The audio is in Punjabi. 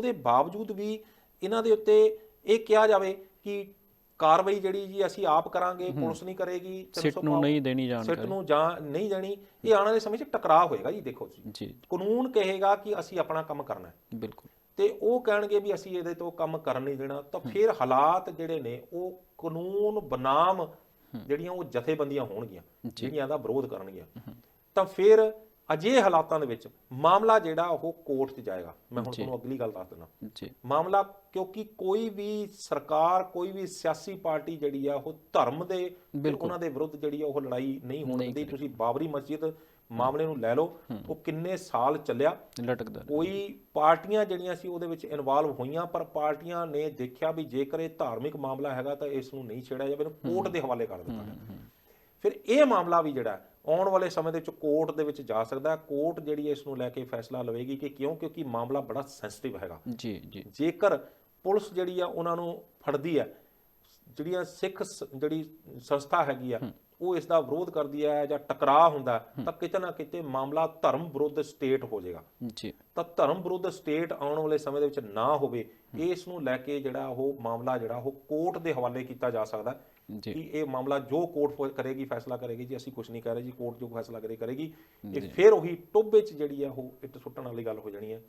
ਉਹਦੇ ਬਾਵਜੂਦ ਵੀ ਇਹਨਾਂ ਦੇ ਉੱਤੇ ਇਹ ਕਿਹਾ ਜਾਵੇ ਕਿ ਕਾਰਵਾਈ ਜਿਹੜੀ ਜੀ ਅਸੀਂ ਆਪ ਕਰਾਂਗੇ ਪੁਲਿਸ ਨਹੀਂ ਕਰੇਗੀ ਸਿੱਟ ਨੂੰ ਨਹੀਂ ਦੇਣੀ ਸਿੱਟ ਜਾਣਕਾਰੀ ਨੂੰ ਜਾਂ ਨਹੀਂ ਜਾਣੀ ਇਹ ਆਉਣ ਵਾਲੇ ਸਮੇਂ 'ਚ ਟਕਰਾਅ ਹੋਏਗਾ ਜੀ ਦੇਖੋ ਜੀ। ਜੀ। ਕਾਨੂੰਨ ਕਹੇਗਾ ਕਿ ਅਸੀਂ ਆਪਣਾ ਕੰਮ ਕਰਨਾ ਹੈ। ਬਿਲਕੁਲ। ਤੇ ਉਹ ਕਹਿਣਗੇ ਵੀ ਅਸੀਂ ਇਹਦੇ ਤੋਂ ਕੰਮ ਕਰਨ ਨਹੀਂ ਦੇਣਾ ਤਾਂ ਫਿਰ ਹਾਲਾਤ ਜਿਹੜੇ ਨੇ ਉਹ ਕਾਨੂੰਨ ਬਨਾਮ ਜਿਹੜੀਆਂ ਉਹ ਜਥੇਬੰਦੀਆਂ ਹੋਣਗੀਆਂ ਜਿਹੜੀਆਂ ਦਾ ਵਿਰੋਧ ਕਰਨਗੀਆਂ। ਤਾਂ ਫਿਰ ਅਜੇ ਹਾਲਾਤਾਂ ਦੇ ਵਿੱਚ ਮਾਮਲਾ ਜਿਹੜਾ ਉਹ ਕੋਰਟ 'ਚ ਜਾਏਗਾ। ਮੈਂ ਹੁਣ ਤੁਹਾਨੂੰ ਅਗਲੀ ਗੱਲ ਦੱਸ ਦਿੰਦਾ। ਜੀ। ਮਾਮਲਾ ਕਿਉਂਕਿ ਕੋਈ ਵੀ ਸਰਕਾਰ ਕੋਈ ਵੀ ਸਿਆਸੀ ਪਾਰਟੀ ਜਿਹੜੀ ਆ ਉਹ ਧਰਮ ਦੇ ਉਹਨਾਂ ਦੇ ਵਿਰੁੱਧ ਜਿਹੜੀ ਆ ਉਹ ਲੜਾਈ ਨਹੀਂ ਹੋਣ ਦਿੰਦੀ। ਤੁਸੀਂ ਬਾਬਰੀ ਮਸਜਿਦ ਮਾਮਲੇ ਨੂੰ ਲੈ ਲਓ ਉਹ ਕਿੰਨੇ ਸਾਲ ਚੱਲਿਆ। ਲਟਕਦਾ ਕੋਈ ਪਾਰਟੀਆਂ ਜਿਹੜੀਆਂ ਸੀ ਉਹਦੇ ਵਿੱਚ ਇਨਵੋਲਵ ਹੋਈਆਂ ਪਰ ਪਾਰਟੀਆਂ ਨੇ ਦੇਖਿਆ ਵੀ ਜੇਕਰ ਇਹ ਧਾਰਮਿਕ ਮਾਮਲਾ ਹੈਗਾ ਤਾਂ ਇਸ ਨੂੰ ਨਹੀਂ ਛੇੜਿਆ ਜਾਵੇ ਇਹਨੂੰ ਕੋਰਟ ਦੇ ਹਵਾਲੇ ਕਰ ਦਿੱਤਾ ਫਿਰ ਇਹ ਮਾਮਲਾ ਵੀ ਜਿਹੜਾ ਆਉਣ ਵਾਲੇ ਸਮੇਂ ਦੇ ਵਿੱਚ ਕੋਰਟ ਦੇ ਵਿੱਚ ਜਾ ਸਕਦਾ ਹੈ। ਕੋਰਟ ਜਿਹੜੀ ਹੈ ਇਸ ਨੂੰ ਲੈ ਕੇ ਫੈਸਲਾ ਲਵੇਗੀ ਕਿ ਕਿਉਂ? ਕਿਉਂਕਿ ਮਾਮਲਾ ਬੜਾ ਸੈਂਸਿਟਿਵ ਹੈਗਾ। ਜੀ ਜੀ। ਜੇਕਰ ਪੁਲਿਸ ਜਿਹੜੀ ਆ ਉਹਨਾਂ ਨੂੰ ਫੜਦੀ ਹੈ ਜਿਹੜੀਆਂ ਸਿੱਖ ਜਿਹੜੀ ਸੰਸਥਾ ਹੈਗੀ ਆ ਉਹ ਇਸ ਦਾ ਵਿਰੋਧ ਕਰਦੀ ਹੈ ਜਾਂ ਟਕਰਾਅ ਹੁੰਦਾ ਤਾਂ ਕਿਤੇ ਨਾ ਕਿਤੇ ਮਾਮਲਾ ਧਰਮ ਵਿਰੁੱਧ ਸਟੇਟ ਹੋ ਜਾਏਗਾ। ਜੀ। ਤਾਂ ਧਰਮ ਵਿਰੁੱਧ ਸਟੇਟ ਆਉਣ ਵਾਲੇ ਸਮੇਂ ਦੇ ਵਿੱਚ ਨਾ ਹੋਵੇ ਇਸ ਨੂੰ ਲੈ ਕੇ ਜਿਹੜਾ ਉਹ ਮਾਮਲਾ ਜਿਹੜਾ ਉਹ ਕੋਰਟ ਦੇ ਹਵਾਲੇ ਕੀਤਾ ਜਾ ਸਕਦਾ ਕਿ ਇਹ ਮਾਮਲਾ ਜੋ ਕੋਰਟ ਕਰੇਗੀ ਫੈਸਲਾ ਕਰੇਗੀ ਜੀ ਅਸੀਂ ਕੁਝ ਨਹੀਂ ਕਰ ਰਹੇ ਜੀ ਕੋਰਟ ਜੋ ਫੈਸਲਾ ਕਰੇ ਕਰੇਗੀ ਇਹ ਫਿਰ ਉਹੀ ਟੋਬੇ 'ਚ ਜਿਹੜੀ ਆ ਉਹ ਇੱਟ ਸੁੱਟਣ ਵਾਲੀ ਗੱਲ ਹੋ ਜਾਣੀ ਹੈ।